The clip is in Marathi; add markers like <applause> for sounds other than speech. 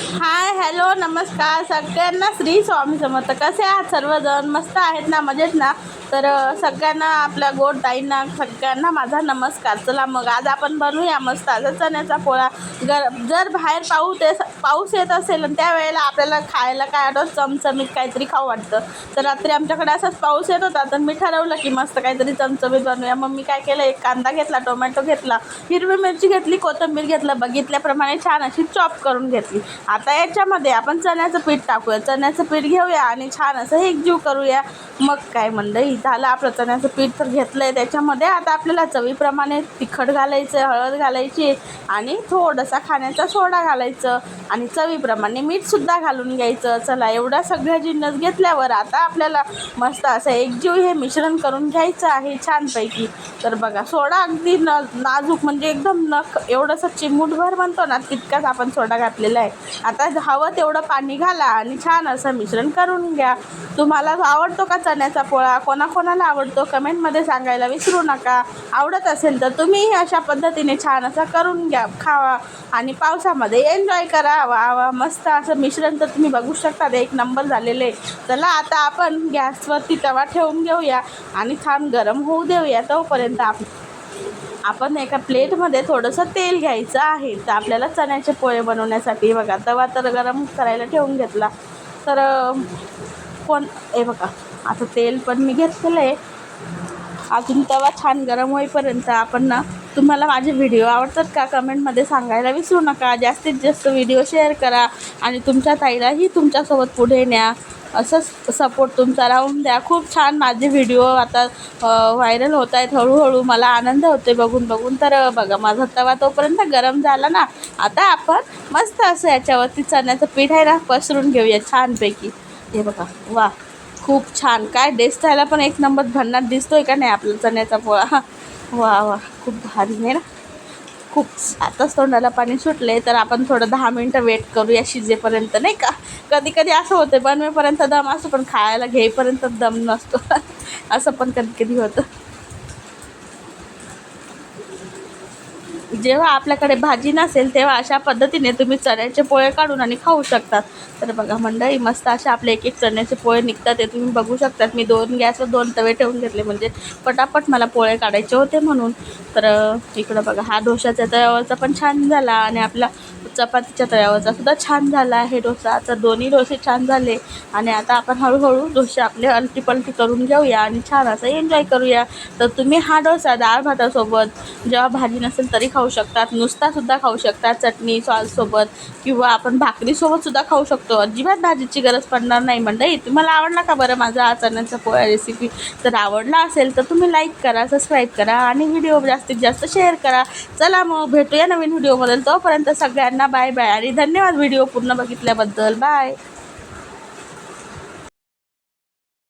हाय हॅलो नमस्कार. सगळ्यांना श्री स्वामी समर्थ. कसे आहात सर्वजण? मस्त आहेत ना? मजेत ना? तर सगळ्यांना आपल्या गोड ताईंना सगळ्यांना माझा नमस्कार. चला मग आज आपण बनवूया मस्त आज चण्याचा पोळा. गर जर बाहेर पाऊस येत पाऊस येत असेल आणि त्यावेळेला आपल्याला खायला काय आठवत चमचमीत काहीतरी खाऊ वाटतं. तर रात्री आमच्याकडे असाच पाऊस येत होता तर मी ठरवलं की मस्त काहीतरी चमचमीत बनवूया. मग मी काय केलं एक कांदा घेतला टोमॅटो घेतला हिरवी मिरची घेतली कोथिंबीर घेतलं बघितल्याप्रमाणे छान अशी चॉप करून घेतली. आता याच्यामध्ये आपण चण्याचं पीठ टाकूया. चण्याचं पीठ घेऊया आणि छान असं एकजीव करूया. मग काय मंडई झालं आपलं चण्याचं पीठ तर घेतलं आहे त्याच्यामध्ये आता आपल्याला चवीप्रमाणे तिखट घालायचं हळद घालायची आणि थोडंसं खाण्याचा सोडा घालायचं आणि चवीप्रमाणे मीठसुद्धा घालून घ्यायचं. चला एवढ्या सगळ्या जिन्नस घेतल्यावर आता आपल्याला मस्त असं एकजीव हे मिश्रण करून घ्यायचं आहे छानपैकी. तर बघा सोडा अगदी न नाजूक म्हणजे एकदम नख एवढंसं चिमूटभर म्हणतो ना तितकाच आपण सोडा घातलेला आहे. आता हवं तेवढं पाणी घाला आणि छान असं मिश्रण करून घ्या. तुम्हाला आवडतो का चण्याचा पोळा? कोणाकोणाला आवडतो? कमेंटमध्ये सांगायला विसरू नका. आवडत असेल तर तुम्हीही अशा पद्धतीने छान असं करून घ्या खावा. आणि पावसामध्ये एन्जॉय करा. वा वा मस्त असं मिश्रण तर तुम्ही बघू शकता एक नंबर झालेले आहे. चला आता आपण गॅसवरती तवा ठेवून घेऊया आणि छान गरम होऊ देऊया तोपर्यंत आप आपण एका प्लेटमध्ये थोडंसं तेल घ्यायचं आहे. तर आपल्याला चण्याचे पोळे बनवण्यासाठी बघा तवा तर गरम करायला ठेवून घेतला. तर कोण हे बघा आता तेल पण मी घेतलेलं आहे. अजून तवा छान गरम होईपर्यंत आपण ना तुम्हाला माझे व्हिडिओ आवडतात का? कमेंटमध्ये सांगायला विसरू नका. जास्तीत जास्त व्हिडिओ शेअर करा आणि तुमच्या ताईलाही तुमच्यासोबत पुढे न्या. असंच सपोर्ट तुमचा राहून द्या. खूप छान माझे व्हिडिओ आता व्हायरल होत आहेत हळूहळू. मला आनंद होते बघून बघून. तर बघा माझा तवा तोपर्यंत गरम झाला ना. आता आपण मस्त असं याच्यावरती चण्याचं पीठ आहे ना पसरून घेऊया छानपैकी. हे बघा वा खूप छान. काय दिसायला पण एक नंबर भन्नाट दिसतोय का नाही आपला चण्याचा पोळा? वा वा. खूप भारी आहे ना? खूप आताच तोंडाला पाणी सुटले तर आपण थोडं दहा मिनटं वेट करूया शिजेपर्यंत नाही का? कधी कधी असं होतं बनवेपर्यंत दम असतो पण खायला घेईपर्यंत दम नसतो. <laughs> असं पण कधी कधी होतं. जेव्हा आपल्याकडे भाजी नसेल तेव्हा अशा पद्धतीने तुम्ही चण्याचे पोळे काढून आणि खाऊ शकतात. तर बघा मंडळी मस्त असे आपले एक एक चण्याचे पोळे निघतात. ते तुम्ही बघू शकतात. मी दोन गॅसवर दोन तवे ठेवून घेतले. म्हणजे पटापट मला पोळे काढायचे होते म्हणून. तर इकडं बघा हा डोशाचा तव्यावरचा पण छान झाला आणि आपला चपातीच्या तव्यावरचा सुद्धा छान झाला आहे डोसा. तर दोन्ही डोसे छान झाले आणि आता आपण हळूहळू डोसे आपले अलटीपलटी करून घेऊया आणि छान असं एन्जॉय करूया. तर तुम्ही हा डोसा डाळ भातासोबत जेव्हा भाजी नसेल तरी खाऊ शकतात. नुसतासुद्धा खाऊ शकतात. चटणी सॉससोबत किंवा आपण भाकरीसोबतसुद्धा खाऊ शकतो. अजिबात भाजीची गरज पडणार नाही मंडळी. तुम्हाला आवडला का बरं माझा हा चण्याचा पोळ्या रेसिपी तर आवडला असेल तर तुम्ही लाईक करा सबस्क्राईब करा आणि व्हिडिओ जास्तीत जास्त शेअर करा. चला मग भेटूया नवीन व्हिडिओमध्ये तोपर्यंत सगळ्यांना बाय बाय आणि धन्यवाद व्हिडिओ पूर्ण बघितल्याबद्दल. बाय.